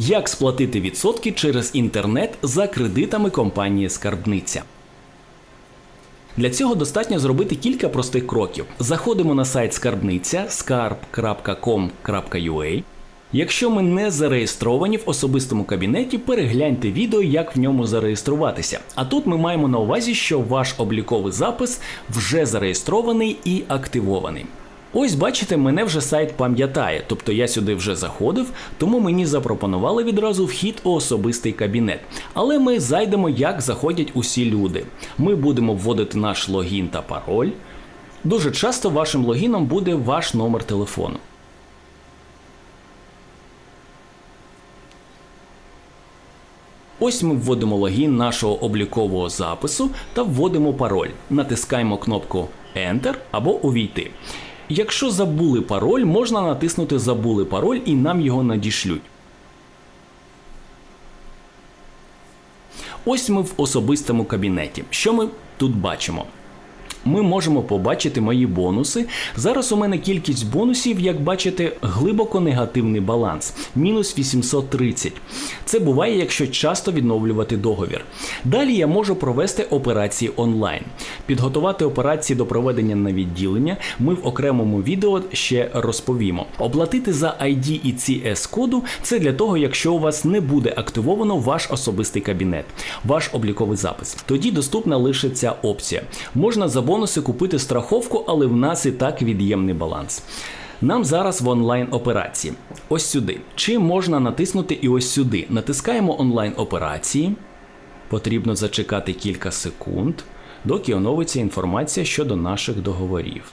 Як сплатити відсотки через інтернет за кредитами компанії Скарбниця? Для цього достатньо зробити кілька простих кроків. Заходимо на сайт скарбниця skarb.com.ua. Якщо ми не зареєстровані в особистому кабінеті, перегляньте відео, як в ньому зареєструватися. А тут ми маємо на увазі, що ваш обліковий запис вже зареєстрований і активований. Ось бачите, мене вже сайт пам'ятає, тобто я сюди вже заходив, тому мені запропонували відразу вхід у особистий кабінет. Але ми зайдемо, як заходять усі люди. Ми будемо вводити наш логін та пароль. Дуже часто вашим логіном буде ваш номер телефону. Ось ми вводимо логін нашого облікового запису та вводимо пароль. Натискаємо кнопку Enter або Увійти. Якщо забули пароль, можна натиснути Забули пароль і нам його надішлють. Ось ми в особистому кабінеті. Що ми тут бачимо? Ми можемо побачити мої бонуси. Зараз у мене кількість бонусів, як бачите, глибоко негативний баланс мінус 830. Це буває, якщо часто відновлювати договір. Далі я можу провести операції онлайн. Підготувати операції до проведення на відділення ми в окремому відео ще розповімо. Оплатити за ID і CS коду це для того, якщо у вас не буде активовано ваш особистий кабінет, ваш обліковий запис. Тоді доступна лише ця опція. Можна за бонуси купити страховку, але в нас і так від'ємний баланс. Нам зараз в онлайн операції. Ось сюди. Чи можна натиснути і ось сюди? Натискаємо онлайн операції. Потрібно зачекати кілька секунд, доки оновиться інформація щодо наших договорів.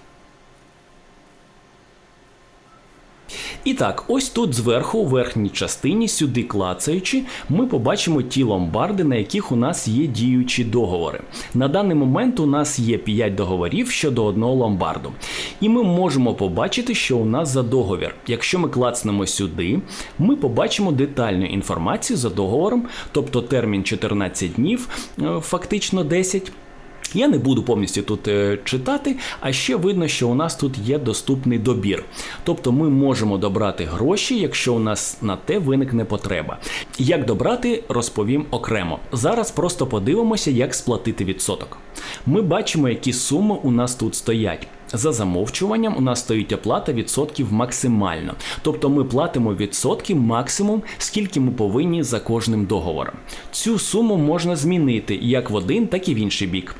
І так, ось тут зверху, у верхній частині, сюди клацаючи, ми побачимо ті ломбарди, на яких у нас є діючі договори. На даний момент у нас є 5 договорів щодо одного ломбарду. І ми можемо побачити, що у нас за договір. Якщо ми клацнемо сюди, ми побачимо детальну інформацію за договором, тобто термін 14 днів, е, фактично 10. Я не буду повністю тут е, читати, а ще видно, що у нас тут є доступний добір. Тобто ми можемо добрати гроші, якщо у нас на те виникне потреба. Як добрати, розповім окремо. Зараз просто подивимося, як сплатити відсоток. Ми бачимо, які суми у нас тут стоять. За замовчуванням у нас стоїть оплата відсотків максимально. Тобто ми платимо відсотки максимум, скільки ми повинні за кожним договором. Цю суму можна змінити як в один, так і в інший бік.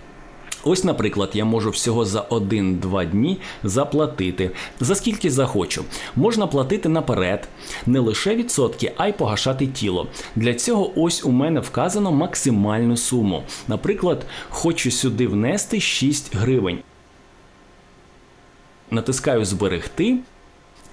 Ось, наприклад, я можу всього за 1-2 дні заплатити, за скільки захочу. Можна платити наперед, не лише відсотки, а й погашати тіло. Для цього ось у мене вказано максимальну суму. Наприклад, хочу сюди внести 6 гривень. Натискаю Зберегти.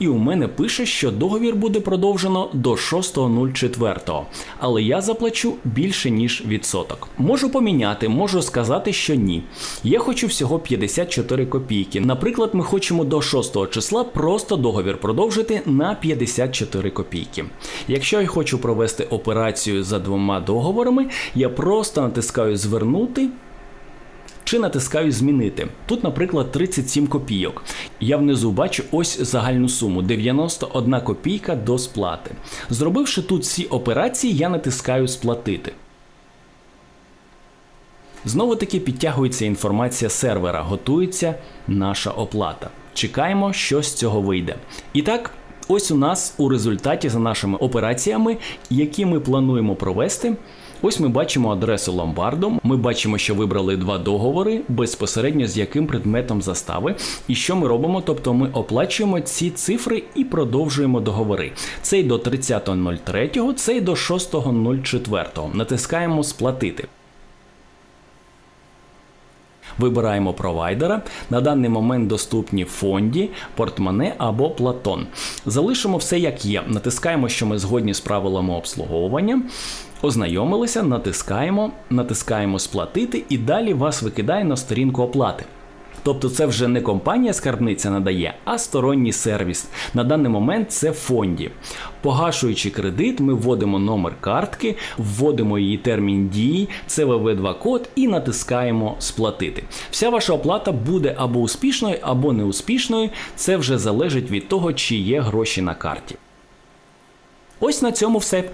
І у мене пише, що договір буде продовжено до 6.04, але я заплачу більше ніж відсоток. Можу поміняти, можу сказати, що ні. Я хочу всього 54 копійки. Наприклад, ми хочемо до 6 числа просто договір продовжити на 54 копійки. Якщо я хочу провести операцію за двома договорами, я просто натискаю Звернути. Чи натискаю змінити. Тут, наприклад, 37 копійок. Я внизу бачу ось загальну суму 91 копійка до сплати. Зробивши тут всі операції, я натискаю сплатити. Знову таки підтягується інформація сервера, готується наша оплата. Чекаємо, що з цього вийде. І так, ось у нас у результаті за нашими операціями, які ми плануємо провести. Ось ми бачимо адресу ломбарду. Ми бачимо, що вибрали два договори, безпосередньо з яким предметом застави. І що ми робимо? Тобто ми оплачуємо ці цифри і продовжуємо договори. Цей до 30.03, цей до 6.04. Натискаємо сплатити. Вибираємо провайдера. На даний момент доступні фонді, портмоне або платон. Залишимо все як є. Натискаємо, що ми згодні з правилами обслуговування. Ознайомилися, натискаємо, натискаємо сплатити і далі вас викидає на сторінку оплати. Тобто це вже не компанія скарбниця надає, а сторонній сервіс. На даний момент це фонді. Погашуючи кредит, ми вводимо номер картки, вводимо її термін дії, CVV2 код і натискаємо сплатити. Вся ваша оплата буде або успішною, або неуспішною. Це вже залежить від того, чи є гроші на карті. Ось на цьому все.